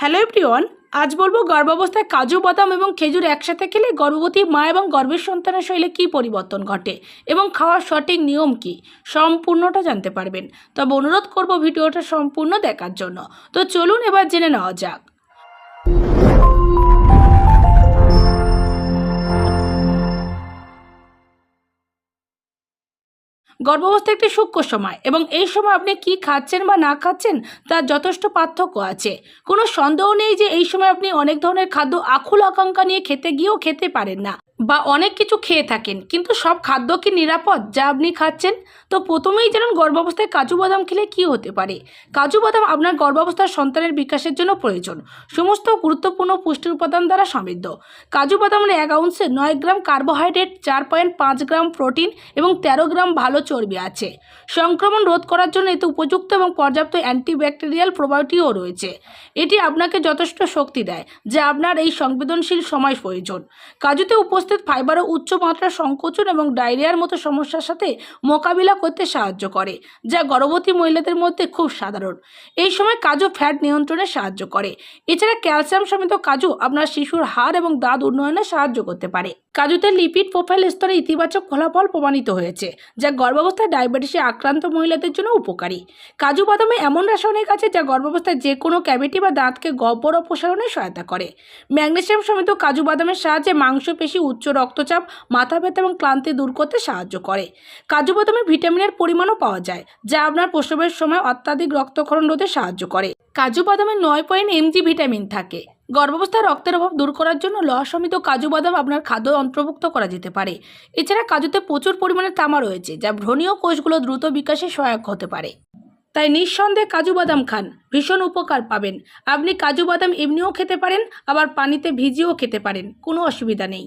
Hello everyone, আজ বলব গর্ভাবস্থায় কাজু, বাদাম এবং খেজুর একসাথে খেলে গর্ভবতী মা এবং গর্ভের সন্তানের শরীরে কী পরিবর্তন ঘটে এবং খাওয়ার সঠিক নিয়ম কি, সম্পূর্ণটা জানতে পারবেন। তবে অনুরোধ করব ভিডিওটা সম্পূর্ণ দেখার জন্য। তো চলুন এবার জেনে নেওয়া যাক। গর্ভাবস্থা একটি সূক্ষ্ম সময় এবং এই সময় আপনি কি খাচ্ছেন বা না খাচ্ছেন তার যথেষ্ট পার্থক্য আছে। কোনো সন্দেহ নেই যে এই সময় আপনি অনেক ধরনের খাদ্য আকুল আকাঙ্ক্ষা নিয়ে খেতে গিয়েও খেতে পারেন না। বা অনেক কিছু খেয়ে থাকেন, কিন্তু সব খাদ্য কি নিরাপদ? যা আপনি খাচ্ছেন? তো প্রথমেই জানুন গর্ভাবস্থায় কাজু বাদাম খেলে কি হতে পারে। কাজু বাদাম আপনার গর্ভাবস্থার সন্তানের বিকাশের জন্য প্রয়োজন। সমস্ত গুরুত্বপূর্ণ পুষ্টির উপাদান দ্বারা সমৃদ্ধ। কাজু বাদামের এক আউন্সে নয় গ্রাম কার্বোহাইড্রেট, চার পয়েন্ট পাঁচ গ্রাম প্রোটিন এবং তেরো গ্রাম ভালো চর্বি আছে। সংক্রমণ রোধ করার জন্য এতে উপযুক্ত এবং পর্যাপ্ত অ্যান্টিব্যাকটেরিয়াল প্রোবায়োটিকও রয়েছে। এটি আপনাকে যথেষ্ট শক্তি দেয়, যা আপনার এই সংবেদনশীল সময় প্রয়োজন। কাজুতে উপস্থিত ফাইবারও উচ্চ মাত্রার সংকোচন এবং ডায়রিয়ার মতো সমস্যার সাথে মোকাবিলা করতে সাহায্য করে, যা গর্ভবতী মহিলাদের মধ্যে খুব সাধারণ। এই সময় কাজু ফ্যাট নিয়ন্ত্রণে সাহায্য করে। এছাড়া ক্যালসিয়াম সমেত কাজু আপনার শিশুর হাড় এবং দাঁত উন্নয়নে সাহায্য করতে পারে। কাজুতে লিপিড প্রোফাইল স্তরে ইতিবাচক ফলাফল প্রমাণিত হয়েছে, যা গর্ভাবস্থায় ডায়াবেটিসে আক্রান্ত মহিলাদের জন্য উপকারী। কাজু বাদামে এমন রাসায়নিক আছে যা গর্ভাবস্থায় যে কোনো ক্যাভিটি বা দাঁতকে গব্বর অপসারণে সহায়তা করে। ম্যাগনেসিয়াম সমেত কাজু বাদামের সাহায্যে মাংসপেশি উচ্চ রক্তচাপ, মাথা ব্যথা এবং ক্লান্তি দূর করতে সাহায্য করে। কাজু বাদামে ভিটামিনের পরিমাণও পাওয়া যায়, যা আপনার প্রসবের সময় অত্যাধিক রক্তক্ষরণ রোধে সাহায্য করে। কাজু বাদামে নয় পয়েন্ট এমজি ভিটামিন থাকে। গর্ভাবস্থায় রক্তের অভাব দূর করার জন্য লসমিত কাজু বাদাম আপনার খাদ্য অন্তর্ভুক্ত করা যেতে পারে। এছাড়া কাজুতে প্রচুর পরিমাণে তামা রয়েছে, যা ভ্রণীয় কোষগুলো দ্রুত বিকাশে সহায়ক হতে পারে। তাই নিঃসন্দেহে কাজু বাদাম খান, ভীষণ উপকার পাবেন। আপনি কাজু বাদাম এমনিও খেতে পারেন, আবার পানিতে ভিজিয়েও খেতে পারেন, কোনো অসুবিধা নেই।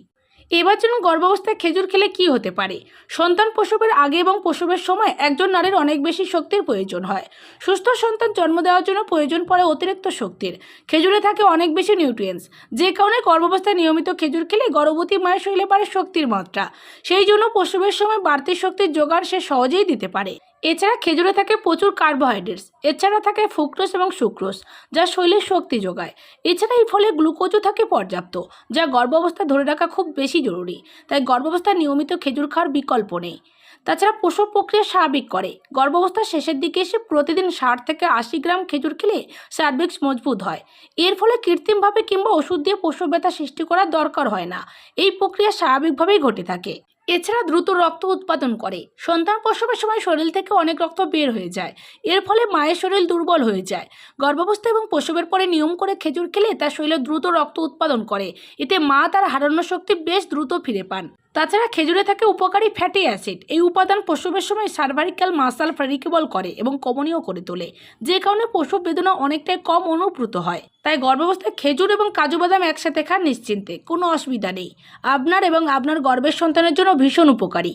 এবার যেন গর্ভাবস্থায় খেজুর খেলে কি হতে পারে? সন্তান প্রসবের আগে এবং প্রসবের সময় একজন নারীর অনেক বেশি শক্তির প্রয়োজন হয়। সুস্থ সন্তান জন্ম দেওয়ার জন্য প্রয়োজন পড়ে অতিরিক্ত শক্তির। খেজুরে থাকে অনেক বেশি নিউট্রিয়েন্টস যে কারণে গর্ভাবস্থায় নিয়মিত খেজুর খেলে গর্ভবতী মায়ের শরীরে পারে শক্তির মাত্রা। সেই জন্য প্রসবের সময় বাড়তি শক্তির জোগাড় সে সহজেই দিতে পারে। এছাড়া খেজুরে থাকে প্রচুর কার্বোহাইড্রেটস এছাড়া থাকে ফুক্রোস এবং সুক্রোস যা শরীরের শক্তি যোগায়। এছাড়া এই ফলে গ্লুকোজও থাকে পর্যাপ্ত, যা গর্ভাবস্থা ধরে রাখা খুব বেশি জরুরি, তাই গর্ভাবস্থায় নিয়মিত খেজুর খাওয়ার বিকল্প নেই। তাছাড়া প্রসব প্রক্রিয়া স্বাভাবিক করে গর্ভাবস্থার শেষের দিকে এসে প্রতিদিন ষাট থেকে আশি গ্রাম খেজুর খেলে সার্ভিক্স মজবুত হয়। এর ফলে কৃত্রিমভাবে কিংবা ওষুধ দিয়ে প্রসব ব্যথা সৃষ্টি করার দরকার হয় না, এই প্রক্রিয়া স্বাভাবিকভাবেই ঘটে থাকে। এছাড়া দ্রুত রক্ত উৎপাদন করে। সন্তান প্রসবের সময় শরীর থেকে অনেক রক্ত বের হয়ে যায়। এর ফলে মায়ের শরীর দুর্বল হয়ে যায়। গর্ভাবস্থা এবং প্রসবের পরে নিয়ম করে খেজুর খেলে তার শরীরে দ্রুত রক্ত উৎপাদন করে। এতে মা তার হারানো শক্তি বেশ দ্রুত ফিরে পান। তাছাড়া খেজুরে থাকে উপকারী ফ্যাটি অ্যাসিড এই উপাদান প্রসবের সময় সার্ভারিক্যাল মাসাল ফ্যারিকেবল করে এবং কমনীয় করে তোলে, যে কারণে প্রসব বেদনা অনেকটাই কম অনুভূত হয়। তাই গর্ভাবস্থায় খেজুর এবং কাজু বাদাম একসাথে খান নিশ্চিন্তে, কোনো অসুবিধা নেই। আপনার এবং আপনার গর্ভের সন্তানের জন্য ভীষণ উপকারী।